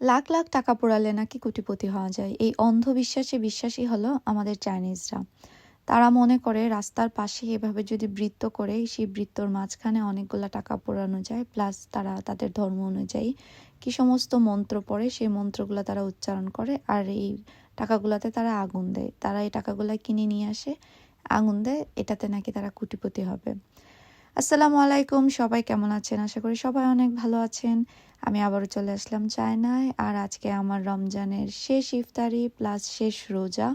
লাখ লাখ টাকা পোড়ালে নাকি কোটিপতি হওয়া যায়। এই অন্ধবিশ্বাসে বিশ্বাসী হলো আমাদের চাইনিজরা। তারা মনে করে রাস্তার পাশে এভাবে যদি বৃত্ত করে, সেই বৃত্তর মাঝখানে অনেকগুলো টাকা পোড়ানো যায়, প্লাস তারা তাদের ধর্ম অনুযায়ী কি সমস্ত মন্ত্র পড়ে, সেই মন্ত্রগুলো তারা উচ্চারণ করে, আর এই টাকাগুলোতে তারা আগুন দেয়। তারা এই টাকাগুলো কিনে নিয়ে আসে, আগুন দেয়, এটাতে নাকি তারা কোটিপতি হবে। আসসালামু আলাইকুম, সবাই কেমন আছেন? আশা করি সবাই অনেক ভালো আছেন। আমি আবারও চলে আসলাম চায়নায়, আর আজকে আমার রমজানের শেষ ইফতারি প্লাস শেষ রোজা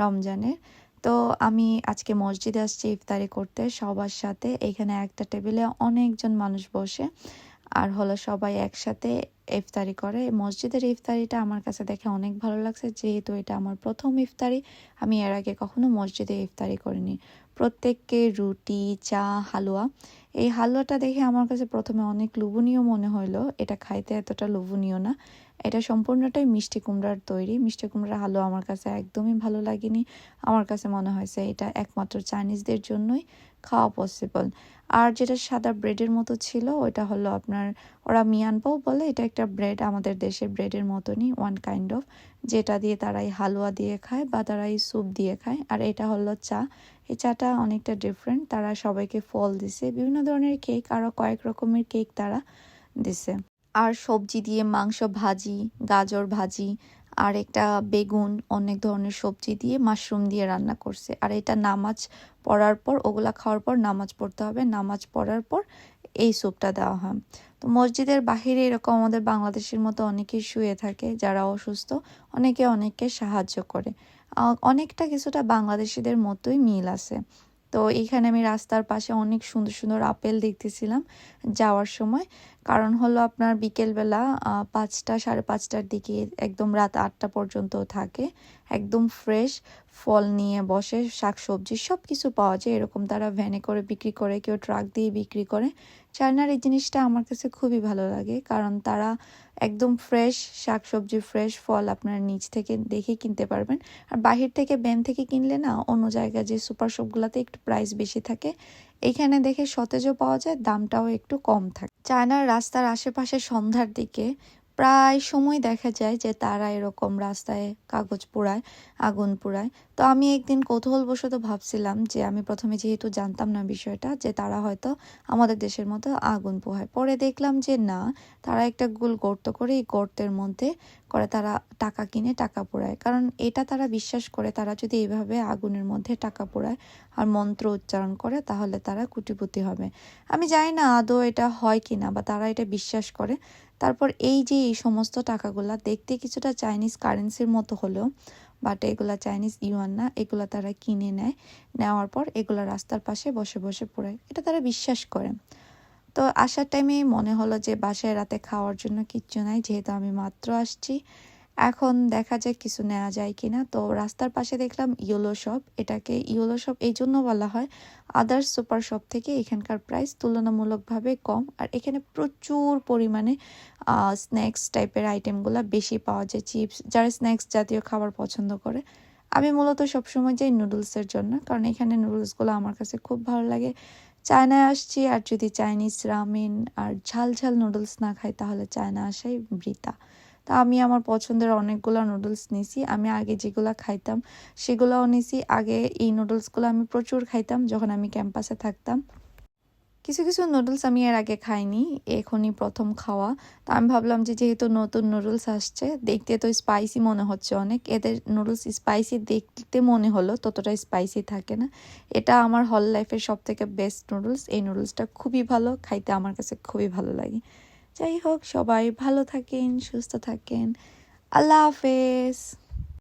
রমজানের। তো আমি আজকে মসজিদে আসছি ইফতারি করতে, সবার সাথে। এখানে একটা টেবিলে অনেকজন মানুষ বসে, আর হলো সবাই একসাথে ইফতারি করে। মসজিদের ইফতারিটা আমার কাছে দেখে অনেক ভালো লাগছে, যেহেতু এটা আমার প্রথম ইফতারি, আমি এর আগে কখনো মসজিদে ইফতারি করিনি। প্রত্যেককে রুটি, চা, হালুয়া। এই হালুয়াটা দেখে আমার কাছে প্রথমে অনেক লোভনীয় মনে হলো এটা খাইতে এতটা লোভনীয় না। এটা সম্পূর্ণটাই মিষ্টি কুমড়ার তৈরি। মিষ্টি কুমড়ার হালুয়া আমার কাছে একদমই ভালো লাগেনি। আমার কাছে মনে হয়েছে এটা একমাত্র চাইনিজদের জন্যই। খাওয়া পসিবল আর যেটা সাদা ব্রেডের মতো ছিল, ওইটা হলো আপনার ওরা মিয়ানপাও বলে, এটা একটা ব্রেড আমাদের দেশের ব্রেডের মতনই ওয়ান কাইন্ড অফ যেটা দিয়ে তারা এই হালুয়া দিয়ে খায় বা তারা এই স্যুপ দিয়ে খায়। আর এটা হলো চা। এই চাটা অনেকটা ডিফারেন্ট তারা সবাইকে ফল দিছে। বিভিন্ন ধরনের কেক আরও কয়েক রকমের কেক তারা দিছে। আর সবজি দিয়ে মাংস ভাজি, গাজর ভাজি আর একটা বেগুন, অনেক ধরনের সবজি দিয়ে মাশরুম দিয়ে রান্না করছে। আর এটা নামাজ পড়ার পর, ওগুলা খাওয়ার পর নামাজ পড়তে হবে। নামাজ পড়ার পর এই স্যুপটা দেওয়া হয়। তো মসজিদের বাহিরে এরকম আমাদের বাংলাদেশের মতো অনেকেই শুয়ে থাকে, যারা অসুস্থ, অনেকে অনেককে সাহায্য করে। অনেকটা কিছুটা বাংলাদেশিদের মতোই মিল আছে। তো এইখানে আমি রাস্তার পাশে অনেক সুন্দর সুন্দর আপেল দেখতেছিলাম যাওয়ার সময়। কারণ হলো আপনার বিকেলবেলা পাঁচটা সাড়ে পাঁচটার দিকে, একদম রাত আটটা পর্যন্ত থাকে, একদম ফ্রেশ ফল নিয়ে বসে শাক সবজি সব কিছু পাওয়া যায়। এরকম তারা ভ্যানে করে বিক্রি করে, কেউ ট্রাক দিয়ে বিক্রি করে। চায়নার এই জিনিসটা আমার কাছে খুবই ভালো লাগে, কারণ তারা একদম ফ্রেশ শাক সবজি ফ্রেশ ফল আপনার নিচ থেকে দেখে কিনতে পারবেন। আর বাহির থেকে ব্যান থেকে কিনলে না, অন্য জায়গায় যে সুপার শপগুলোতে একটু প্রাইস বেশি থাকে, এখানে দেখে সতেজও পাওয়া যায়, দামটাও একটু কম থাকে। চায়নার রাস্তার আশেপাশে সন্ধ্যার দিকে প্রায় সময় দেখা যায় যে তারা এরকম রাস্তায় কাগজ পোড়ায়, আগুন পোড়ায়। তো আমি একদিন কৌতূহলবশত ভাবছিলাম যে আমি প্রথমে যেহেতু জানতাম না বিষয়টা, যে তারা হয়তো আমাদের দেশের মতো আগুন পোহায়। পরে দেখলাম যে না, তারা একটা গুল গর্ত করে এই গর্তের মধ্যে করে তারা টাকা কিনে টাকা পোড়ায়। কারণ এটা তারা বিশ্বাস করে, তারা যদি এইভাবে আগুনের মধ্যে টাকা পোড়ায় আর মন্ত্র উচ্চারণ করে, তাহলে তারা কুটিপুতি হবে। আমি জানি না আদৌ এটা হয় কি না বা তারা এটা বিশ্বাস করে। তারপর এই যে এই সমস্ত টাকাগুলা দেখতে কিছুটা চাইনিজ কারেন্সির মতো হলেও বাট এগুলা চাইনিজ ইউয়ান না, এগুলা তারা কিনে নেয়। নেওয়ার পর এগুলা রাস্তার পাশে বসে বসে পড়ে। এটা তারা বিশ্বাস করে। তো আসার টাইমে মনে হলো যে বাসায় রাতে খাওয়ার জন্য কিচ্ছু নাই, যেহেতু আমি মাত্র আসছি। এখন দেখা যায় কিছু নেওয়া যায় কিনা। তো রাস্তার পাশে দেখলাম ইয়েলো শপ। এটাকে ইয়েলো শপ এই জন্য বলা হয়। আদার্স সুপার শপ থেকে এখানকার প্রাইস তুলনামূলকভাবে কম। আর এখানে প্রচুর পরিমাণে স্ন্যাক্স টাইপের আইটেমগুলো বেশি পাওয়া যায়। চিপস যারা স্ন্যাক্স জাতীয় খাবার পছন্দ করে। আমি মূলত সবসময় যাই নুডলসের জন্য। কারণ এখানে নুডলসগুলো আমার কাছে খুব ভালো লাগে। চায়নায় আসছি আর যদি চাইনিজ রামেন আর ঝাল ঝাল নুডলস না খাই, তাহলে চায়না আসাই বৃতা তা আমি আমার পছন্দের অনেকগুলো নুডলস নিছি। আমি আগে যেগুলো খাইতাম সেগুলোও নিছি। আগে এই নুডলসগুলো আমি প্রচুর খাইতাম যখন আমি ক্যাম্পাসে থাকতাম। কিছু কিছু নুডলস আমি এর আগে খাইনি, এখনই প্রথম খাওয়া। তা আমি ভাবলাম যে যেহেতু নতুন নুডলস আসছে, দেখতে তো স্পাইসি মনে হচ্ছে অনেক। এদের নুডলস স্পাইসি দেখতে মনে হলো, ততটা স্পাইসি থাকে না। এটা আমার হল লাইফের সব থেকে বেস্ট নুডলস এই নুডলসটা খুবই ভালো, খাইতে আমার কাছে খুবই ভালো লাগে। যাই হোক সবাই ভালো থাকেন সুস্থ থাকেন। আল্লাহ হাফেজ।